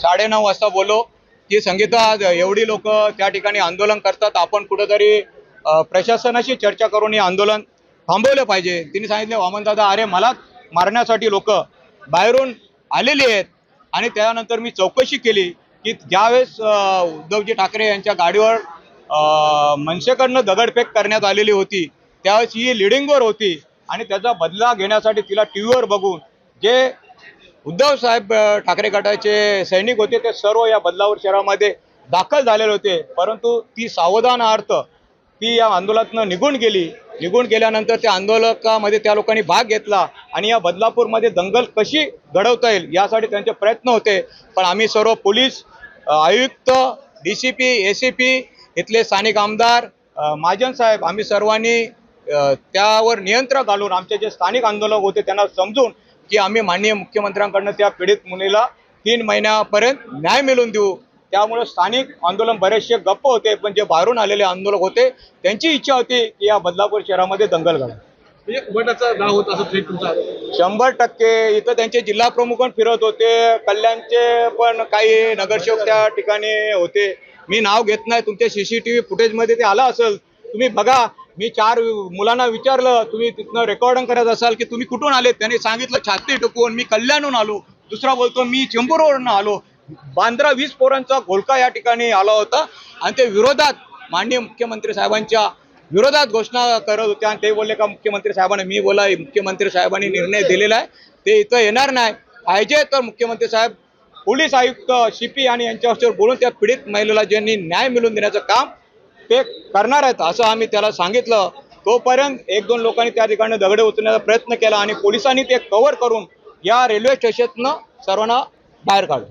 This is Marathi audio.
साडेनऊ वाजता बोलो की संगीता एवढी लोक त्या ठिकाणी आंदोलन करतात. आपण कुठंतरी प्रशासनाशी चर्चा करून हे आंदोलन थांबवलं पाहिजे. तिने सांगितले वामनदादा अरे मला मारण्यासाठी लोक बाहेरून आलेली आहेत. आणि त्यानंतर मी चौकशी केली की ज्यावेळेस उद्धवजी ठाकरे यांच्या गाडीवर मनसेकडनं दगडफेक करण्यात आलेली होती त्यावेळेस ही लिडिंगवर होती. आणि त्याचा बदला घेण्यासाठी तिला टी व्हीवर बघून जे उद्धव साहेब ठाकरे गटाचे सैनिक होते ते सर्व या बदलावर शहरामध्ये दाखल झालेले होते. परंतु ती सावधानार्थ ती या आंदोलनातनं निघून गेली. निघून गेल्यानंतर त्या आंदोलकामध्ये त्या लोकांनी भाग घेतला आणि या बदलापूरमध्ये दंगल कशी घडवता येईल यासाठी त्यांचे प्रयत्न होते. पण आम्ही सर्व पोलीस आयुक्त D C P A C P इथले स्थानिक आमदार महाजन साहेब आम्ही सर्वांनी त्यावर नियंत्रण घालून आमचे जे स्थानिक आंदोलक होते त्यांना समजून की आम्ही माननीय मुख्यमंत्र्यांकडनं त्या पीडित मुलीला तीन महिन्यापर्यंत न्याय मिळवून देऊ. त्यामुळे स्थानिक आंदोलन बरेचसे गप्प होते पण जे बाहेरून आलेले आंदोलक होते त्यांची इच्छा होती की या बदलापूर शहरामध्ये दंगल घडा. म्हणजे. शंभर टक्के. इथं त्यांचे जिल्हा प्रमुख पण फिरत होते कल्याणचे पण काही नगरसेवक त्या ठिकाणी होते. मी नाव घेत नाही तुमच्या सीसीटीव्ही फुटेजमध्ये ते आलं असेल. तुम्ही बघा मी चार मुलांना विचारलं तुम्ही तिथनं रेकॉर्डिंग करत असाल की तुम्ही कुठून आले त्यांनी सांगितलं छाती टुकवून मी कल्याणहून आलो. दुसरा बोलतो मी चेंबूरवरून आलो. बांद्रा वीस पोरांचा घोलका या ठिकाणी आला होता. आणि ते विरोधात माननीय मुख्यमंत्री साहेबांच्या विरोधात घोषणा करत होत्या आणि ते बोलले का मुख्यमंत्री साहेबांनी मी बोला मुख्यमंत्री साहेबांनी निर्णय दिलेला आहे. ते इथं येणार नाही. पाहिजे तर मुख्यमंत्री साहेब पोलीस आयुक्त शिपी आणि यांच्यावर बोलून त्या पीडित महिलेला ज्यांनी न्याय मिळवून देण्याचं काम ते करणार आहेत असं आम्ही त्याला सांगितलं. तोपर्यंत एक दोन लोकांनी त्या ठिकाणी दगडे उचलण्याचा प्रयत्न केला आणि पोलिसांनी ते कव्हर करून या रेल्वे स्टेशननं सर्वांना बाहेर काढलं.